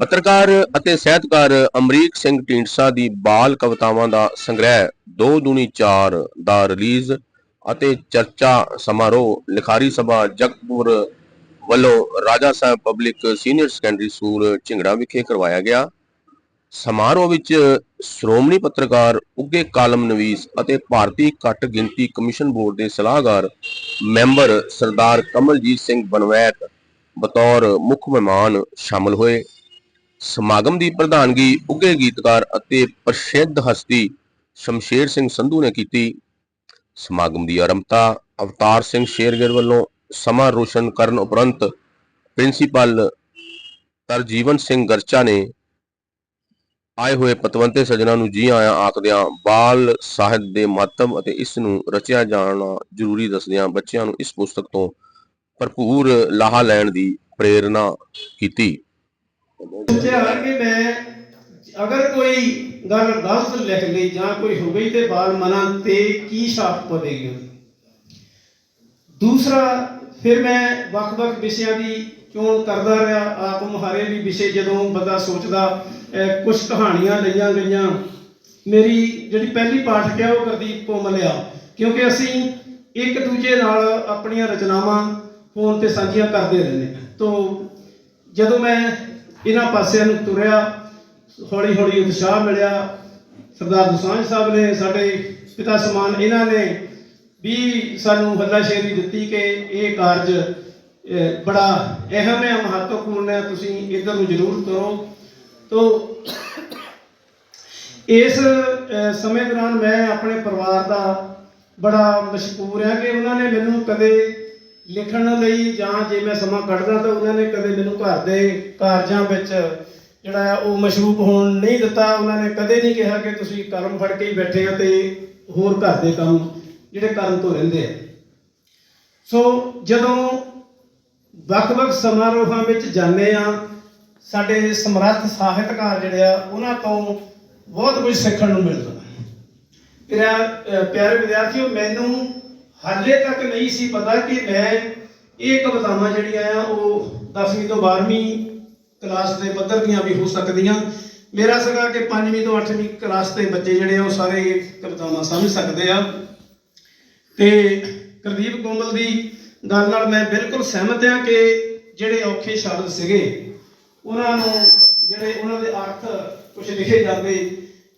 ਪੱਤਰਕਾਰ ਅਤੇ ਸਾਹਿਤਕਾਰ ਅਮਰੀਕ ਸਿੰਘ ਢੀਂਡਸਾ ਦੀ ਬਾਲ ਕਵਿਤਾਵਾਂ ਦਾ ਸੰਗ੍ਰਹਿ 2 ਦੂਣੀ 4 ਦਾ ਰਿਲੀਜ਼ ਅਤੇ ਚਰਚਾ ਸਮਾਰੋਹ ਲਿਖਾਰੀ ਸਭਾ ਜਗਤਪੁਰ ਵੱਲੋਂ Raja Sahib public senior secondary school Jhingra ਵਿਖੇ ਕਰਵਾਇਆ ਗਿਆ। ਸਮਾਰੋਹ ਵਿੱਚ ਸ਼੍ਰੋਮਣੀ ਪੱਤਰਕਾਰ ਉੱਗੇ ਕਾਲਮ ਨਵੀਸ ਅਤੇ ਭਾਰਤੀ ਘੱਟ ਗਿਣਤੀ ਕਮਿਸ਼ਨ ਬੋਰਡ ਦੇ ਸਲਾਹਕਾਰ ਮੈਂਬਰ ਸਰਦਾਰ ਕਮਲਜੀਤ ਸਿੰਘ ਬਨਵੈਤ ਬਤੌਰ ਮੁੱਖ ਮਹਿਮਾਨ ਸ਼ਾਮਲ ਹੋਏ। ਸਮਾਗਮ ਦੀ ਪ੍ਰਧਾਨਗੀ ਉੱਘੇ ਗੀਤਕਾਰ ਅਤੇ ਪ੍ਰਸਿੱਧ ਹਸਤੀ ਸ਼ਮਸ਼ੇਰ ਸਿੰਘ ਸੰਧੂ ਨੇ ਕੀਤੀ। ਸਮਾਗਮ ਦੀ ਆਰੰਭਤਾ ਅਵਤਾਰ ਸਿੰਘ ਸ਼ੇਰਗਿਰ ਵੱਲੋਂ ਸਮਾਂ ਰੋਸ਼ਨ ਕਰਨ ਉਪਰੰਤ ਪ੍ਰਿੰਸੀਪਲ ਤਰਜੀਵਨ ਸਿੰਘ ਗਰਚਾ ਨੇ ਆਏ ਹੋਏ ਪਤਵੰਤੇ ਸੱਜਣਾ ਨੂੰ ਜੀ ਆਇਆਂ ਆਖਦਿਆਂ ਬਾਲ ਸਾਹਿਤ ਦੇ ਮਹੱਤਵ ਅਤੇ ਇਸ ਨੂੰ ਰਚਿਆ ਜਾਣਾ ਜ਼ਰੂਰੀ ਦੱਸਦਿਆਂ ਬੱਚਿਆਂ ਨੂੰ ਇਸ ਪੁਸਤਕ ਤੋਂ ਭਰਪੂਰ ਲਾਹਾ ਲੈਣ ਦੀ ਪ੍ਰੇਰਣਾ ਕੀਤੀ। ਸੋਚਿਆ ਕਿ ਮੈਂ ਅਗਰ ਕੋਈ ਗੱਲ ਗਲਤ ਲਿਖ ਲਈ ਜਾਂ ਕੋਈ ਹੋ ਗਈ ਤੇ ਬਾਲ ਮਨਾਂ ਤੇ ਕੀ ਛਾਪ ਪਵੇਗੀ? ਦੂਸਰਾ, ਫਿਰ ਮੈਂ ਵੱਖ-ਵੱਖ ਵਿਸ਼ਿਆਂ ਦੀ ਚੋਣ ਕਰਦਾ ਰਿਹਾ। ਆਪ ਮੁਹਾਰੇ ਵੀ ਵਿਸ਼ੇ ਜਦੋਂ ਬੰਦਾ ਸੋਚਦਾ ਕੁਝ ਕਹਾਣੀਆਂ ਲਈਆਂ ਗਈਆਂ। ਮੇਰੀ ਜਿਹੜੀ ਪਹਿਲੀ ਪਾਠਕ ਹੈ ਉਹ ਗੁਰਦੀਪ ਕੋਮਲ ਆ। ਕਿਉਂਕਿ ਅਸੀਂ ਇੱਕ ਦੂਜੇ ਨਾਲ ਆਪਣੀਆਂ ਰਚਨਾਵਾਂ ਫੋਨ ਤੇ ਸਾਂਝੀਆਂ ਕਰਦੇ ਰਹਿੰਦੇ ਹਾਂ। ਤੋਂ ਜਦੋਂ ਮੈਂ ਇਹਨਾਂ ਪਾਸਿਆਂ ਨੂੰ ਤੁਰਿਆ, ਹੌਲੀ ਹੌਲੀ ਉਤਸ਼ਾਹ ਮਿਲਿਆ। ਸਰਦਾਰ ਦੁਸਾਂਝ ਸਾਹਿਬ ਨੇ ਸਾਡੇ ਪਿਤਾ ਸਮਾਨ ਇਹਨਾਂ ਨੇ ਵੀ ਸਾਨੂੰ ਹੱਲਾਸ਼ੇਰੀ ਦਿੱਤੀ ਕਿ ਇਹ ਕਾਰਜ ਬੜਾ ਅਹਿਮ ਹੈ, ਮਹੱਤਵਪੂਰਨ ਹੈ, ਤੁਸੀਂ ਇੱਧਰ ਨੂੰ ਜ਼ਰੂਰ ਕਰੋ ਤੋ, ਇਸ ਸਮੇਂ ਦੌਰਾਨ ਮੈਂ ਆਪਣੇ ਪਰਿਵਾਰ ਦਾ ਬੜਾ ਮਸ਼ਕੂਰ ਹਾਂ ਕਿ ਉਹਨਾਂ ਨੇ ਮੈਨੂੰ ਕਦੇ ਲਿਖਣ ਲਈ ਜਾਂ ਜੇ ਮੈਂ ਸਮਾਂ ਕੱਢਦਾ ਤਾਂ ਉਹਨਾਂ ਨੇ ਕਦੇ ਮੈਨੂੰ ਘਰ ਦੇ ਕਾਰਜਾਂ ਵਿੱਚ ਜਿਹੜਾ ਆ ਉਹ ਮਸ਼ਰੂਫ ਹੋਣ ਨਹੀਂ ਦਿੱਤਾ। ਉਹਨਾਂ ਨੇ ਕਦੇ ਨਹੀਂ ਕਿਹਾ ਕਿ ਤੁਸੀਂ ਕਰਮ ਫੜ ਕੇ ਹੀ ਬੈਠੇ ਹੋ ਤੇ ਹੋਰ ਘਰ ਦੇ ਕੰਮ ਜਿਹੜੇ ਕਰਨ ਤੋਂ ਰਹਿੰਦੇ ਆ। ਸੋ ਜਦੋਂ ਵੱਖ-ਵੱਖ ਸਮਾਰੋਹਾਂ ਵਿੱਚ ਜਾਂਦੇ ਆ ਸਾਡੇ ਸਮਰੱਥ ਸਾਹਿਤਕਾਰ ਜਿਹੜੇ ਆ ਉਹਨਾਂ ਤੋਂ ਬਹੁਤ ਕੁਝ ਸਿੱਖਣ ਨੂੰ ਮਿਲਦਾ। ਮੇਰਾ ਅਹ, ਪਿਆਰੇ ਵਿਦਿਆਰਥੀਓ ਮੈਨੂੰ ਹਾਲੇ ਤੱਕ ਨਹੀਂ ਸੀ ਪਤਾ ਕਿ ਮੈਂ ਇਹ ਕਵਿਤਾਵਾਂ ਜਿਹੜੀਆਂ ਆ, ਉਹ 10ਵੀਂ ਤੋਂ 12ਵੀਂ ਕਲਾਸ ਦੇ ਪੱਧਰ ਦੀਆਂ ਵੀ ਹੋ ਸਕਦੀਆਂ। ਮੇਰਾ ਸੀਗਾ ਕਿ 5ਵੀਂ ਤੋਂ 8ਵੀਂ ਕਲਾਸ ਦੇ ਬੱਚੇ ਜਿਹੜੇ ਆ, ਉਹ ਸਾਰੇ ਕਵਿਤਾਵਾਂ ਸਮਝ ਸਕਦੇ ਆ। ਤੇ ਕੁਲਦੀਪ ਕੋਮਲ ਦੀ ਗੱਲ ਨਾਲ ਮੈਂ ਬਿਲਕੁਲ ਸਹਿਮਤ ਹਾਂ ਕਿ ਜਿਹੜੇ ਔਖੇ ਸ਼ਬਦ ਸੀਗੇ, ਉਹਨਾਂ ਨੂੰ ਜਿਹੜੇ ਉਹਨਾਂ ਦੇ ਅਰਥ ਕੁਝ ਲਿਖੇ ਜਾਂਦੇ,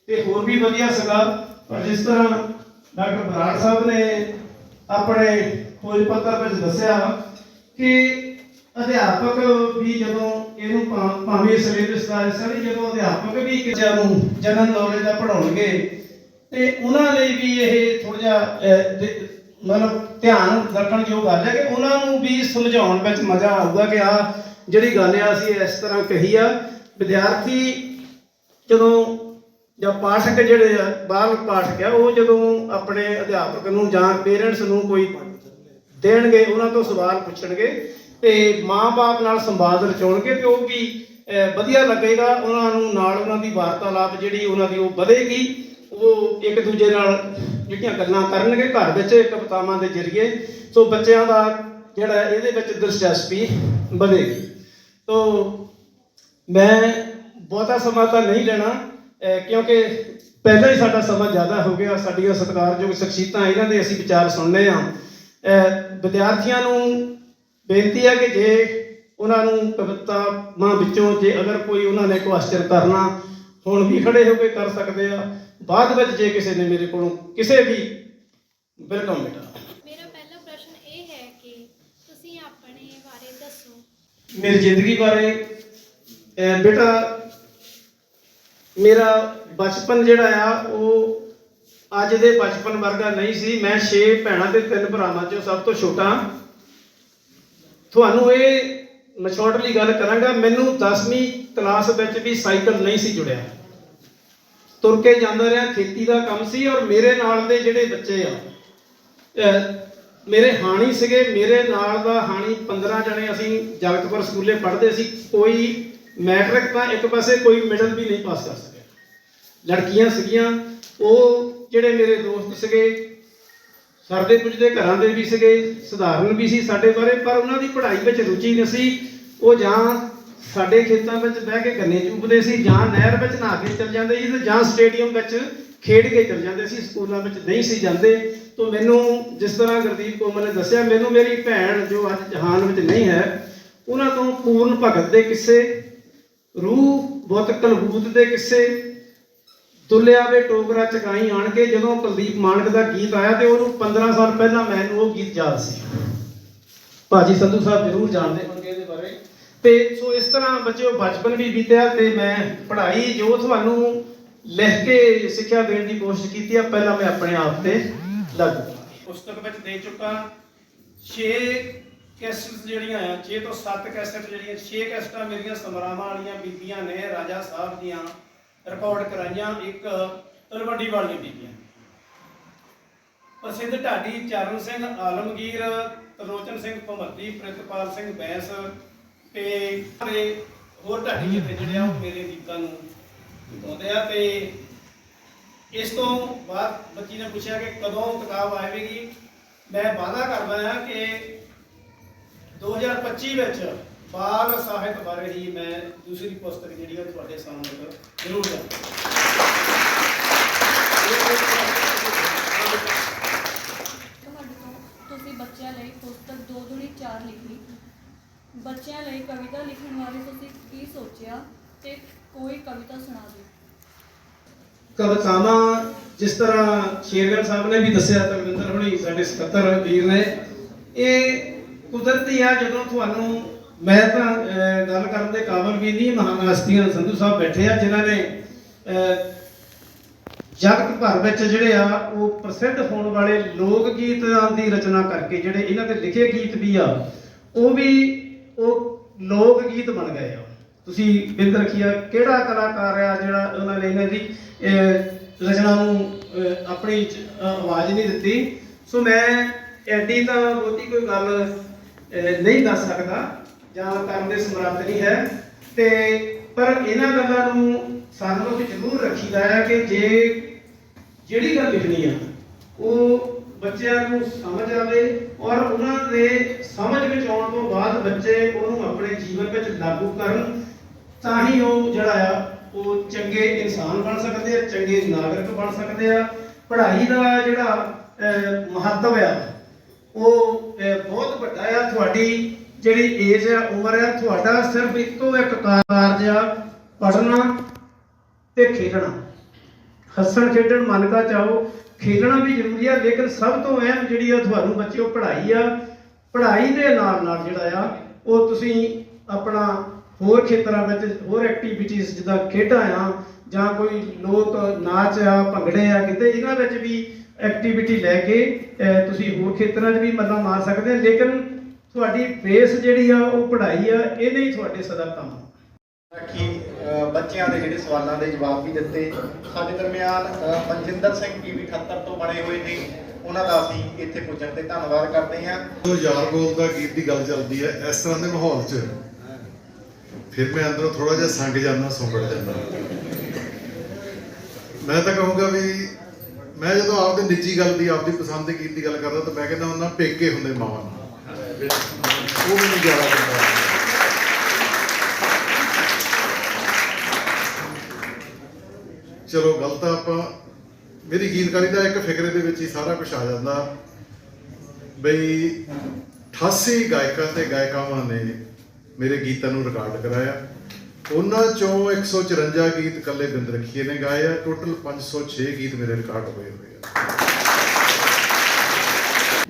ਤੇ ਹੋਰ ਵੀ ਵਧੀਆ ਸੀਗਾ। ਪਰ ਜਿਸ ਤਰ੍ਹਾਂ ਡਾਕਟਰ ਬਰਾੜ ਸਾਹਿਬ ਨੇ ਆਪਣੇ ਖੋਜ ਪੱਤਰ ਵਿੱਚ ਦੱਸਿਆ ਕਿ ਅਧਿਆਪਕ ਵੀ ਜਦੋਂ ਇਹਨੂੰ ਭਾਵੇਂ ਸਿਲੇਬਸ ਦਾ ਹਿੱਸਾ ਨਹੀਂ ਜਦੋਂ ਅਧਿਆਪਕ ਵੀ ਕਿਸੇ ਨੂੰ ਜਨਰਲ ਨੌਲੇਜ ਦਾ ਪੜਾਉਣਗੇ ਤੇ ਉਹਨਾਂ ਲਈ ਵੀ ਇਹ ਥੋੜਾ ਜਿਹਾ ਮਤਲਬ ਧਿਆਨ ਰੱਖਣ ਯੋਗ ਗੱਲ ਹੈ ਕਿ ਉਹਨਾਂ ਨੂੰ ਵੀ ਸਮਝਾਉਣ ਵਿੱਚ ਮਜ਼ਾ ਆਊਗਾ ਕਿ ਆ ਜਿਹੜੀ ਗੱਲ ਆ ਅਸੀਂ ਇਸ ਤਰ੍ਹਾਂ ਕਹੀ ਆ, ਵਿਦਿਆਰਥੀ ਜਦੋਂ ਜਾਂ ਪਾਠਕ ਜਿਹੜੇ ਆ ਬਾਲ ਪਾਠਕ ਆ, ਉਹ ਜਦੋਂ ਆਪਣੇ ਅਧਿਆਪਕ ਨੂੰ ਜਾਂ ਪੇਰੈਂਟਸ ਨੂੰ ਕੋਈ ਦੇਣਗੇ, ਉਹਨਾਂ ਤੋਂ ਸਵਾਲ ਪੁੱਛਣਗੇ ਤੇ ਮਾਂ-ਬਾਪ ਨਾਲ ਸੰਵਾਦ ਰਚਾਉਣਗੇ ਤੇ ਉਹ ਵੀ ਵਧੀਆ ਲੱਗੇਗਾ, ਉਹਨਾਂ ਨੂੰ ਨਾਲ ਉਹਨਾਂ ਦੀ ਵਾਰਤਾਲਾਪ ਜਿਹੜੀ ਉਹਨਾਂ ਦੀ ਉਹ ਵਧੇਗੀ, ਉਹ ਇੱਕ ਦੂਜੇ ਨਾਲ ਜਿਹੜੀਆਂ ਗੱਲਾਂ ਕਰਨਗੇ, ਘਰ ਵਿੱਚ ਕਵਿਤਾਵਾਂ ਦੇ ਜ਼ਰੀਏ, ਸੋ ਬੱਚਿਆਂ ਦਾ ਜਿਹੜਾ ਇਹਦੇ ਵਿੱਚ ਦਿਲਚਸਪੀ ਵਧੇਗੀ। ਸੋ ਮੈਂ ਬਹੁਤਾ ਸਮਾਂ ਤਾਂ ਨਹੀਂ ਲੈਣਾ ਕਿਉਂਕਿ ਪਹਿਲਾਂ ਹੀ ਸਾਡਾ ਸਮਾਂ ਜ਼ਿਆਦਾ ਹੋ ਗਿਆ ਸਾਡੀਆਂ ਸਤਿਕਾਰਯੋਗ ਸ਼ਖਸੀਅਤਾਂ ਇਹਨਾਂ ਦੇ ਅਸੀਂ ਵਿਚਾਰ ਸੁਣਨੇ ਆ। ਵਿਦਿਆਰਥੀਆਂ ਨੂੰ ਬੇਨਤੀ ਹੈ ਕਿ ਜੇ ਉਹਨਾਂ ਨੂੰ ਕਵਿਤਾਵਾਂ ਵਿੱਚੋਂ ਜੇ ਅਗਰ ਕੋਈ ਉਹਨਾਂ ਨੇ ਕੁਐਸਚਨ ਕਰਨਾ ਹੁਣ ਵੀ ਖੜੇ ਹੋ ਕੇ ਕਰ ਸਕਦੇ ਆ। ਬਾਅਦ ਵਿੱਚ ਜੇ ਕਿਸੇ ਨੇ ਮੇਰੇ ਕੋਲੋਂ ਕਿਸੇ ਵੀ ਵੈਲਕਮ ਬੇਟਾ। ਮੇਰਾ ਪਹਿਲਾ ਪ੍ਰਸ਼ਨ ਇਹ ਹੈ ਕਿ ਤੁਸੀਂ ਆਪਣੇ ਬਾਰੇ ਦੱਸੋ। ਮੇਰੀ ਜ਼ਿੰਦਗੀ ਬਾਰੇ ਬੇਟਾ ਮੇਰਾ ਬਚਪਨ ਜਿਹੜਾ ਆ, ਉਹ ਅੱਜ ਦੇ ਬਚਪਨ ਵਰਗਾ ਨਹੀਂ ਸੀ। ਮੈਂ 6 ਭੈਣਾਂ ਤੇ ਤਿੰਨ ਭਰਾਵਾਂ ਚੋਂ ਸਭ ਤੋਂ ਛੋਟਾ। ਤੁਹਾਨੂੰ ਇਹ ਮਛੋੜਲੀ ਗੱਲ ਕਰਾਂਗਾ, ਮੈਨੂੰ 10ਵੀਂ ਕਲਾਸ ਵਿੱਚ ਵੀ ਸਾਈਕਲ ਨਹੀਂ ਸੀ ਜੁੜਿਆ। ਤੁਰ ਕੇ ਜਾਂਦਾ ਰਿਹਾ, ਖੇਤੀ ਦਾ ਕੰਮ ਸੀ ਔਰ ਮੇਰੇ ਨਾਲ ਦੇ ਜਿਹੜੇ ਬੱਚੇ ਆ ਮੇਰੇ ਹਾਣੀ ਸੀਗੇ। ਮੇਰੇ ਨਾਲ ਦਾ ਹਾਣੀ 15 ਜਣੇ ਅਸੀਂ ਜਗਤਪੁਰ ਸਕੂਲੇ ਪੜ੍ਹਦੇ ਸੀ। ਕੋਈ ਮੈਟ੍ਰਿਕ ਤਾਂ ਇੱਕ ਪਾਸੇ ਕੋਈ ਮਿਡਲ ਵੀ ਨਹੀਂ ਪਾਸ ਕਰ ਸਕਿਆ। ਲੜਕੀਆਂ ਸੀਗੀਆਂ, ਉਹ ਜਿਹੜੇ ਮੇਰੇ ਦੋਸਤ ਸੀਗੇ, ਸਰਦੇ ਪੁੱਜਦੇ ਘਰਾਂ ਦੇ ਵੀ ਸੀਗੇ, ਸਧਾਰਨ ਵੀ ਸੀ ਸਾਡੇ ਬਾਰੇ, ਪਰ ਉਹਨਾਂ ਦੀ ਪੜ੍ਹਾਈ ਵਿੱਚ ਰੁਚੀ ਨਹੀਂ ਸੀ। ਉਹ ਜਾਂ ਸਾਡੇ ਖੇਤਾਂ ਵਿੱਚ ਬਹਿ ਕੇ ਗੰਨੇ ਚੂਪਦੇ ਸੀ, ਜਾਂ ਨਹਿਰ ਵਿੱਚ ਨਹਾ ਕੇ ਚਲ ਜਾਂਦੇ ਸੀ ਤੇ ਜਾਂ ਸਟੇਡੀਅਮ ਵਿੱਚ ਖੇਡ ਕੇ ਚਲ ਜਾਂਦੇ ਸੀ, ਸਕੂਲਾਂ ਵਿੱਚ ਨਹੀਂ ਸੀ ਜਾਂਦੇ। ਤੋਂ ਮੈਨੂੰ ਜਿਸ ਤਰ੍ਹਾਂ ਗੁਰਦੀਪ ਕੋਮਲ ਨੇ ਦੱਸਿਆ, ਮੈਨੂੰ ਮੇਰੀ ਭੈਣ ਜੋ ਅੱਜ ਜਹਾਨ ਵਿੱਚ ਨਹੀਂ ਹੈ, ਉਹਨਾਂ ਤੋਂ ਪੂਰਨ ਭਗਤ ਦੇ ਕਿਸੇ ਰੂਹ ਬੁੱਤ ਕਲਬੂਤ ਦੇ ਕਿੱਸੇ ਤੁਲਿਆ ਵੇ ਟੋਕਰਾ ਚਕਾਈ ਆਣ ਕੇ ਜਦੋਂ ਕੁਲਦੀਪ ਮਾਨਕ ਦਾ ਗੀਤ ਆਇਆ ਤੇ ਉਹਨੂੰ 15 ਸਾਲ ਪਹਿਲਾਂ ਮੈਨੂੰ ਉਹ ਗੀਤ ਯਾਦ ਸੀ। ਭਾਜੀ ਸੰਧੂ ਸਾਹਿਬ ਜ਼ਰੂਰ ਜਾਣਦੇ ਹੋਣਗੇ ਇਹਦੇ ਬਾਰੇ। ਤੇ ਸੋ ਇਸ ਤਰ੍ਹਾਂ ਬੱਚਿਓ ਬਚਪਨ ਵੀ ਬੀਤਿਆ ਤੇ ਮੈਂ ਪੜ੍ਹਾਈ ਜੋ ਤੁਹਾਨੂੰ ਲਿਖ ਕੇ ਸਿੱਖਿਆ ਦੇਣ ਦੀ ਕੋਸ਼ਿਸ਼ ਕੀਤੀ ਆ, ਪਹਿਲਾਂ ਮੈਂ ਆਪਣੇ ਆਪ ਤੇ ਲਾਗੂ ਪੁਸਤਕ ਵਿੱਚ ਦੇ ਚੁੱਕਾ 6 ਕੈਸਟਸ ਜਿਹੜੀਆਂ ਆ 6 ਤੋਂ 7 ਕੈਸਟ ਜਿਹੜੀਆਂ 6 ਕੈਸਟਾਂ ਮੇਰੀਆਂ ਸਮਰਾਵਾਂ ਵਾਲੀਆਂ ਬੀਬੀਆਂ ਨੇ, ਰਾਜਾ ਸਾਹਿਬ ਦੀਆਂ ਰਿਕਾਰਡ ਕਰਾਈਆਂ, ਇੱਕ ਤਲਵੰਡੀ ਵਾਲੀਆਂ ਬੀਬੀਆਂ। ਪ੍ਰਸਿੱਧ ਢਾਡੀ ਚਰਨ ਸਿੰਘ, ਆਲਮਗੀਰ ਤਰਲੋਚਨ ਸਿੰਘ ਭਮੱਤੀ ਪ੍ਰਿਤਪਾਲ ਸਿੰਘ ਬੈਂਸ ਤੇ ਤੇ ਹੋਰ ਢਾਡੀ ਜਿੱਥੇ ਜਿਹੜੇ ਆ, ਉਹ ਮੇਰੇ ਗੀਤਾਂ ਨੂੰ ਗਾਉਂਦੇ ਆ ਤੇ ਇਸ ਤੋਂ ਬਾਅਦ ਬੱਚੀ ਨੇ ਪੁੱਛਿਆ ਕਿ ਕਦੋਂ ਕਿਤਾਬ ਆਵੇਗੀ? ਮੈਂ ਵਾਅਦਾ ਕਰਦਾ ਹਾਂ ਕਿ 2025 ਵਿੱਚ ਬਾਲ ਸਾਹਿਤ ਬਾਰੇ ਹੀ ਮੈਂ ਦੂਸਰੀ ਪੁਸਤਕ ਜਿਹੜੀ ਆ ਤੁਹਾਡੇ ਸਾਹਮਣੇ ਜ਼ਰੂਰ ਤੁਸੀਂ ਬੱਚਿਆਂ ਲਈ ਪੁਸਤਕ ਦੋ ਦੁਨੀ ਚਾਰ ਲਿਖੀ। ਬੱਚਿਆਂ ਲਈ ਕਵਿਤਾ ਲਿਖਣ ਬਾਰੇ ਤੁਸੀਂ ਕੀ ਸੋਚਿਆ ਤੇ ਕੋਈ ਕਵਿਤਾ ਸੁਣਾ ਦਿਓ। ਕਵਿਤਾਵਾਂ ਜਿਸ ਤਰ੍ਹਾਂ ਸ਼ੇਰਗੜ ਸਾਹਿਬ ਨੇ ਵੀ ਦੱਸਿਆ ਤਲਵਿੰਦਰ ਹੁਣੀ ਸਾਡੇ ਸਕੱਤਰ ਵੀਰ ਨੇ ਇਹ ਕੁਦਰਤੀ ਆ, ਜਦੋਂ ਤੁਹਾਨੂੰ ਮੈਂ ਤਾਂ ਗੱਲ ਕਰਨ ਦੇ ਕਾਬਲ ਵੀ ਨਹੀਂ, ਮਹਾਨ ਹਸਤੀਆਂ ਸੰਧੂ ਸਾਹਿਬ ਬੈਠੇ ਆ, ਜਿਨ੍ਹਾਂ ਨੇ ਜਗਤ ਭਰ ਵਿੱਚ ਜਿਹੜੇ ਆ, ਉਹ ਪ੍ਰਸਿੱਧ ਹੋਣ ਵਾਲੇ ਲੋਕ ਗੀਤਾਂ ਦੀ ਰਚਨਾ ਕਰਕੇ, ਜਿਹੜੇ ਇਹਨਾਂ ਦੇ ਲਿਖੇ ਗੀਤ ਵੀ ਆ, ਉਹ ਵੀ, ਉਹ ਲੋਕ ਗੀਤ ਬਣ ਗਏ ਆ। ਤੁਸੀਂ ਬਿੰਦ ਰੱਖਿਆ, ਕਿਹੜਾ ਕਲਾਕਾਰ ਆ ਜਿਹੜਾ ਉਹਨਾਂ ਨੇ ਇਹਨਾਂ ਦੀ ਰਚਨਾ ਨੂੰ ਆਪਣੀ ਆਵਾਜ਼ ਨਹੀਂ ਦਿੱਤੀ? ਸੋ ਮੈਂ, ਐਡੀ ਤਾਂ ਬਹੁਤੀ ਕੋਈ ਗੱਲ ਨਹੀਂ ਦੱਸ ਸਕਦਾ, ਜਾਂ ਕਰਨ ਦੇ ਸਮਰੱਥ ਨਹੀਂ ਹੈ। ਤੇ ਪਰ ਇਹਨਾਂ ਗੱਲਾਂ ਨੂੰ ਸਾਨੂੰ ਵੀ ਜ਼ਰੂਰ ਰੱਖੀਦਾ ਹੈ ਕਿ ਜੇ ਜਿਹੜੀ ਗੱਲ ਲਿਖਣੀ ਆ, ਉਹ ਬੱਚਿਆਂ ਨੂੰ ਸਮਝ ਆਵੇ ਔਰ ਉਹਨਾਂ ਦੇ ਸਮਝ ਵਿੱਚ ਆਉਣ ਤੋਂ ਬਾਅਦ ਬੱਚੇ ਉਹਨੂੰ ਆਪਣੇ ਜੀਵਨ ਵਿੱਚ ਲਾਗੂ ਕਰਨ, ਤਾਂ ਹੀ ਉਹ ਜਿਹੜਾ ਆ, ਉਹ ਚੰਗੇ ਇਨਸਾਨ ਬਣ ਸਕਦੇ ਆ, ਚੰਗੇ ਨਾਗਰਿਕ ਬਣ ਸਕਦੇ ਆ। ਪੜ੍ਹਾਈ ਦਾ ਜਿਹੜਾ ਮਹੱਤਵ ਆ ਉਹ ਬਹੁਤ ਵੱਡਾ ਆ ਤੁਹਾਡੀ ਜਿਹੜੀ ਏਜ ਆ, ਉਮਰ ਆ, ਤੁਹਾਡਾ ਸਿਰਫ ਇੱਕੋ ਇੱਕ ਕਾਰਜ ਆ, ਪੜ੍ਹਨਾ ਤੇ ਖੇਡਣਾ। ਹੱਸਣ, ਖੇਡਣ, ਮਨ ਕਾ ਚਾਹੋ। ਖੇਡਣਾ ਵੀ ਜ਼ਰੂਰੀ ਆ, ਲੇਕਿਨ ਸਭ ਤੋਂ ਅਹਿਮ ਜਿਹੜੀ ਆ ਤੁਹਾਨੂੰ ਬੱਚਿਓ, ਪੜ੍ਹਾਈ ਆ। ਪੜ੍ਹਾਈ ਦੇ ਨਾਲ ਨਾਲ ਜਿਹੜਾ ਆ, ਉਹ ਤੁਸੀਂ ਆਪਣਾ ਹੋਰ ਖੇਤਰਾਂ ਵਿੱਚ, ਹੋਰ ਐਕਟੀਵਿਟੀਜ਼ ਜਿੱਦਾਂ ਖੇਡਾਂ ਆ, ਜਾਂ ਕੋਈ ਲੋਕ ਨਾਚ ਆ, ਭੰਗੜੇ ਆ, ਕਿਤੇ ਇਹਨਾਂ ਵਿੱਚ ਵੀ ਐਕਟੀਵਿਟੀ ਲੈ ਕੇ ਤੁਸੀਂ ਹੋਰ ਖੇਤਰਾਂ 'ਚ ਵੀ ਮੱਲਾ ਮਾਰ ਸਕਦੇ ਆ ਲੇਕਿਨ ਤੁਹਾਡੀ ਬੇਸ ਜਿਹੜੀ ਆ ਉਹ ਪੜ੍ਹਾਈ ਆ ਇਹਦੇ ਹੀ ਤੁਹਾਡੇ ਸਦਾ ਕੰਮ ਆ। ਕਿ ਬੱਚਿਆਂ ਦੇ ਜਿਹੜੇ ਸਵਾਲਾਂ ਦੇ ਜਵਾਬ ਵੀ ਦਿੱਤੇ। ਸਾਡੇ ਦਰਮਿਆਨ ਮਨਜਿੰਦਰ ਸਿੰਘ ਪੀਵੀ 78 ਤੋਂ ਬਣੇ ਹੋਏ ਨੇ। ਉਹਨਾਂ ਦਾ ਅਸੀਂ ਇੱਥੇ ਪੁੱਜਣ ਤੇ ਧੰਨਵਾਦ ਕਰਦੇ ਹਾਂ। ਜਦੋਂ ਯਾਰ ਗੋਲ ਦਾ ਗੀਤ ਦੀ ਗੱਲ ਚੱਲਦੀ ਹੈ ਇਸ ਤਰ੍ਹਾਂ ਦੇ ਮਾਹੌਲ 'ਚ। ਫਿਰ ਮੈਂ ਅੰਦਰੋਂ ਥੋੜਾ ਜਿਹਾ ਸੰਗ ਜਾਂਦਾ ਸੁੰਗੜ ਜਾਂਦਾ। ਮੈਂ ਤਾਂ ਕਹੂੰਗਾ ਵੀ ਮੈਂ ਜਦੋਂ ਆਪਦੇ ਨਿੱਜੀ ਗੱਲ ਦੀ, ਆਪਦੀ ਪਸੰਦ ਦੇ ਗੀਤ ਦੀ ਗੱਲ ਕਰਦਾ ਤਾਂ ਮੈਂ ਕਹਿੰਦਾ ਹੁੰਦਾ, ਪੇਕੇ ਹੁੰਦੇ ਮਾਵਾਂ ਨਾਲ ਉਹ ਮੈਨੂੰ ਜ਼ਿਆਦਾ ਚੰਗਾ ਚਲੋ ਗਲਤ ਆਪਾਂ, ਮੇਰੀ ਗੀਤਕਾਰੀ ਦਾ ਇੱਕ ਫਿਕਰੇ ਦੇ ਵਿੱਚ ਹੀ ਸਾਰਾ ਕੁਝ ਆ ਜਾਂਦਾ। ਬਈ 88 ਗਾਇਕਾਂ ਤੇ ਗਾਇਕਾਵਾਂ ਨੇ ਮੇਰੇ ਗੀਤਾਂ ਨੂੰ ਰਿਕਾਰਡ ਕਰਾਇਆ। ਉਹਨਾਂ ਚੋਂ 154 ਗੀਤ ਕੱਲੇ ਬਿੰਦਰਖੀਏ ਨੇ ਗਾਏ ਆ, ਟੋਟਲ 506 ਗੀਤ ਮੇਰੇ ਰਿਕਾਰਡ ਹੋਏ ਹੋਏ ਆ।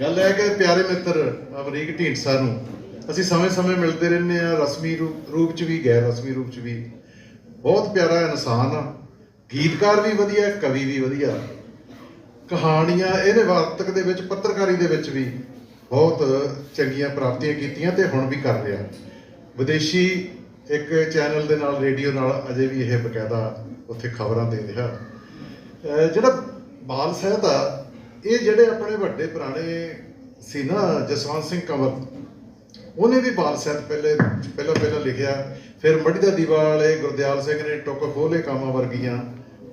ਗੱਲ ਹੈ ਕਿ ਪਿਆਰੇ ਮਿੱਤਰ, ਅਮਰੀਕ ਢੀਂਡਸਾ ਨੂੰ ਅਸੀਂ ਸਮੇਂ-ਸਮੇਂ ਮਿਲਦੇ ਰਹਿੰਦੇ ਆ ਰਸਮੀ ਰੂਪ ਰੂਪ 'ਚ ਵੀ, ਗੈਰ ਰਸਮੀ ਰੂਪ 'ਚ ਵੀ। ਬਹੁਤ ਪਿਆਰਾ ਇਨਸਾਨ ਆ। ਗੀਤਕਾਰ ਵੀ ਵਧੀਆ, ਕਵੀ ਵੀ ਵਧੀਆ। ਕਹਾਣੀਆਂ ਇਹਨੇ ਵਾਰਤਕ ਦੇ ਵਿੱਚ, ਪੱਤਰਕਾਰੀ ਦੇ ਵਿੱਚ ਵੀ ਬਹੁਤ ਚੰਗੀਆਂ ਪ੍ਰਾਪਤੀਆਂ ਕੀਤੀਆਂ ਤੇ ਹੁਣ ਵੀ ਕਰ ਰਿਹਾ। ਵਿਦੇਸ਼ੀ ਇੱਕ ਚੈਨਲ ਦੇ ਨਾਲ, ਰੇਡੀਓ ਨਾਲ ਅਜੇ ਵੀ ਇਹ ਬਕਾਇਦਾ ਉੱਥੇ ਖਬਰਾਂ ਦੇ ਰਿਹਾ। ਜਿਹੜਾ ਬਾਲ ਸਾਹਿਤ ਆ, ਇਹ ਜਿਹੜੇ ਆਪਣੇ ਵੱਡੇ ਪੁਰਾਣੇ ਸੀ ਨਾ, ਜਸਵੰਤ ਸਿੰਘ ਕੰਵਰ, ਉਹਨੇ ਵੀ ਬਾਲ ਸਾਹਿਤ ਪਹਿਲੇ, ਪਹਿਲਾਂ ਪਹਿਲਾਂ ਲਿਖਿਆ। ਫਿਰ ਮੜੀ ਦਾ ਦੀਵਾ ਵਾਲੇ ਗੁਰਦਿਆਲ ਸਿੰਘ ਨੇ ਟੁੱਕ ਖੋਲੇ ਕਾਮਾਂ ਵਰਗੀਆਂ,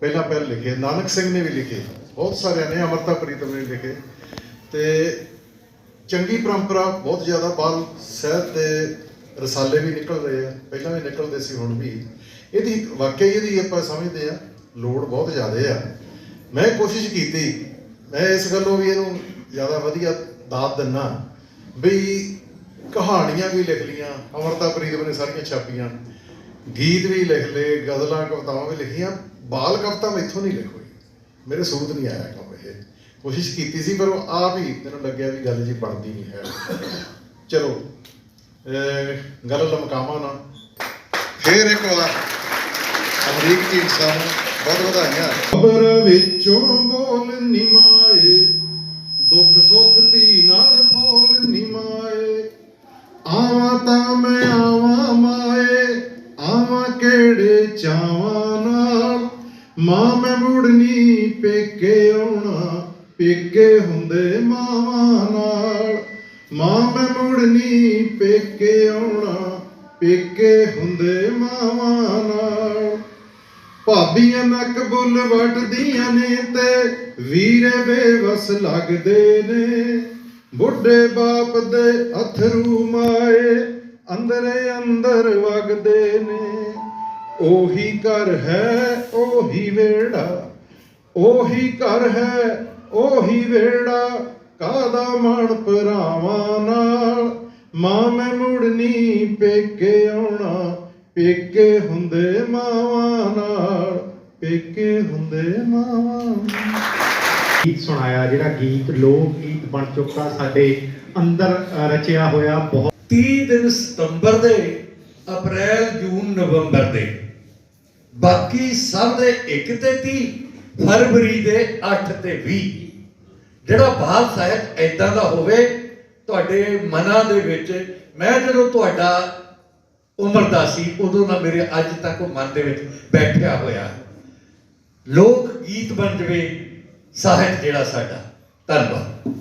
ਪਹਿਲਾਂ, ਪਹਿਲ ਲਿਖੇ। ਨਾਨਕ ਸਿੰਘ ਨੇ ਵੀ ਲਿਖੇ। ਬਹੁਤ ਸਾਰਿਆਂ ਨੇ, ਅਮਰਤਾ ਪ੍ਰੀਤਮ ਨੇ ਲਿਖੇ। ਤੇ ਚੰਗੀ ਪਰੰਪਰਾ, ਬਹੁਤ ਜ਼ਿਆਦਾ ਬਾਲ ਸਾਹਿਤ ਤੇ ਰਸਾਲੇ ਵੀ ਨਿਕਲ ਰਹੇ ਆ, ਪਹਿਲਾਂ ਵੀ ਨਿਕਲਦੇ ਸੀ, ਹੁਣ ਵੀ। ਇਹਦੀ ਵਾਕਈ ਇਹਦੀ ਆਪਾਂ ਸਮਝਦੇ ਆ, ਲੋੜ ਬਹੁਤ ਜ਼ਿਆਦਾ ਆ। ਮੈਂ ਕੋਸ਼ਿਸ਼ ਕੀਤੀ, ਮੈਂ ਇਸ ਗੱਲੋਂ ਵੀ ਇਹਨੂੰ ਜ਼ਿਆਦਾ ਵਧੀਆ ਦਾਤ ਦਿੰਨਾ ਵੀ ਕਹਾਣੀਆਂ ਵੀ ਲਿਖ ਲੀਆਂ ਅਮਰਤਾ ਪ੍ਰੀਤਮ ਨੇ ਸਾਰੀਆਂ ਛਾਪੀਆਂ। ਗੀਤ ਵੀ ਲਿਖ ਲਏ, ਗਜ਼ਲਾਂ, ਕਵਿਤਾਵਾਂ ਵੀ ਲਿਖੀਆਂ, ਬਾਲ ਕਵਿਤਾ ਮੈਥੋਂ ਨਹੀਂ ਲਿਖੋਈ। ਮੇਰੇ ਸੂਤ ਨਹੀਂ ਆਇਆ ਕੰਮ ਇਹ। ਕੋਸ਼ਿਸ਼ ਕੀਤੀ ਸੀ, ਪਰ ਉਹ ਆਪ ਹੀ ਮੈਨੂੰ ਲੱਗਿਆ ਵੀ ਗੱਲ ਜੀ ਬਣਦੀ ਨਹੀਂ ਹੈ। ਚਲੋ ਗੱਲ ਲਮਕਾਵਾਂ ਨਾ। ਫੇਰ ਇੱਕ ਵਾਰ ਅਮਰੀਕ ਟੀਮ ਸਾਹਿਬ ਬਹੁਤ ਵਧਾਈਆਂ। ਖਬਰ ਵਿੱਚੋਂ ਬੋਲ ਨਿਮਾਏ ਦੁੱਖ ਸੁੱਖ ਦੀ ਨਾਲ ਫੋਲ ਨਿਮਾਏ ਆਵਾਂ ਤਾਂ ਮੈਂ ਆਵਾਂ ਮਾਏ, ਆਵਾਂ ਕਿਹੜੇ ਚਾਵਾਂ ਨਾਲ? ਮਾਂ ਮੈਂ ਮੁੜਨੀ ਪੇਕੇ ਆਉਣਾ, ਪੇਕੇ ਹੁੰਦੇ ਮਾਵਾਂ ਨਾਲ। ਮਾਂ ਮੈਂ ਮੁੜਨੀ ਪੇਕੇ ਆਉਣਾ, ਪੇਕੇ ਹੁੰਦੇ ਮਾਵਾਂ ਨਾਲ। ਭਾਬੀਆਂ ਨੱਕ ਬੁੱਲ ਵੱਟਦੀਆਂ ਨੇ ਤੇ ਵੀਰੇ ਬੇਵਸ ਲੱਗਦੇ ਨੇ। ਬੁੱਢੇ ਬਾਪ ਦੇ ਅਥਰੂ ਮਾਏ ਅੰਦਰੇ ਅੰਦਰ ਵਗਦੇ ਨੇ। ਉਹੀ ਘਰ ਹੈ, ਉਹੀ ਵੇੜਾ ਉਹੀ ਘਰ ਹੈ, ਉਹੀ ਵੇੜਾ ਕਾਦਾ ਮਣ ਭਰਾਵਾਂ ਨਾਲ? ਮਾਂ ਮੈਂ ਮੁੜਨੀ ਪੇਕੇ ਆਉਣਾ। ਪੇਕੇ ਹੁੰਦੇ ਮਾਵਾਂ ਨਾਲ। ਪੇਕੇ ਹੁੰਦੇ ਮਾਵਾਂ ਗੀਤ ਸੁਣਾਇਆ ਜਿਹੜਾ ਗੀਤ ਲੋਕ ਗੀਤ ਬਣ ਚੁੱਕਾ ਸਾਡੇ ਅੰਦਰ ਰਚਿਆ ਹੋਇਆ ਬਹੁਤ 30 ਦਿਨ ਸਤੰਬਰ ਦੇ ਅਪ੍ਰੈਲ ਜੂਨ ਨਵੰਬਰ ਦੇ। ਬਾਕੀ ਸਭ ਦੇ 1 ਤੇ 30 ਫਰਵਰੀ ਦੇ 8 ਤੇ 20 ਜਿਹੜਾ ਬਾਲ ਸਾਹਿਤ ਐਦਾਂ ਦਾ ਹੋਵੇ, ਤੁਹਾਡੇ ਮਨਾਂ ਦੇ ਵਿੱਚ, ਮੈਂ ਜਦੋਂ ਤੁਹਾਡਾ ਉਮਰ ਦਾ ਸੀ, ਉਦੋਂ ਦਾ ਮੇਰੇ ਅੱਜ ਤੱਕ ਉਹ ਮਨ ਦੇ ਵਿੱਚ ਬੈਠਿਆ ਹੋਇਆ। ਲੋਕ ਗੀਤ ਬਣ ਜਵੇ, ਸਾਹਿਤ ਜਿਹੜਾ ਸਾਡਾ। ਧੰਨਵਾਦ।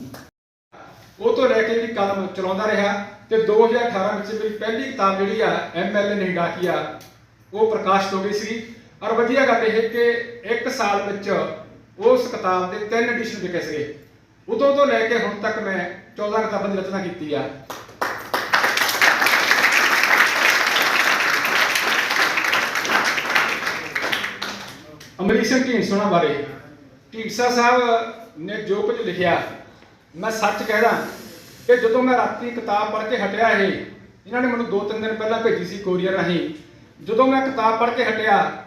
ਉਹ ਤੋਂ ਲੈ ਕੇ ਜਿਹੜੀ ਕਲਮ ਚਲਾਉਂਦਾ ਰਿਹਾ ਤੇ 2018 ਵਿੱਚ ਮੇਰੀ ਪਹਿਲੀ ਕਿਤਾਬ ਜਿਹੜੀ ਆ ਐਮਐਲਏ ਨਹੀਂ ਡਾਕੀਆ ਉਹ ਪ੍ਰਕਾਸ਼ਿਤ ਹੋ ਗਈ ਸੀ ਔਰ ਵਧੀਆ ਗੱਲ ਇਹ ਕਿ ਇੱਕ ਸਾਲ ਵਿੱਚ ਉਸ ਕਿਤਾਬ ਦੇ ਤਿੰਨ ਐਡੀਸ਼ਨ ਵਿਕੇ ਸੀਗੇ। ਉਦੋਂ ਤੋਂ ਲੈ ਕੇ ਹੁਣ ਤੱਕ ਮੈਂ 14 ਕਿਤਾਬਾਂ ਦੀ ਰਚਨਾ ਕੀਤੀ ਆ। ਅਮਰੀਕ ਸਿੰਘ ਢੀਂਡਸਾ ਬਾਰੇ। ਢੀਂਡਸਾ ਸਾਹਿਬ ਨੇ ਜੋ ਕੁਝ ਲਿਖਿਆ, ਮੈਂ ਸੱਚ ਕਹਿਦਾ ਕਿ ਜਦੋਂ ਮੈਂ ਰਾਤੀ ਕਿਤਾਬ ਪੜ੍ਹ ਕੇ ਹਟਿਆ ਇਹ, ਇਹਨਾਂ ਨੇ ਮੈਨੂੰ ਦੋ ਤਿੰਨ ਦਿਨ ਪਹਿਲਾਂ ਭੇਜੀ ਸੀ ਕੋਰੀਅਰ ਰਾਹੀਂ। ਜਦੋਂ ਮੈਂ ਕਿਤਾਬ ਪੜ੍ਹ ਕੇ ਹਟਿਆ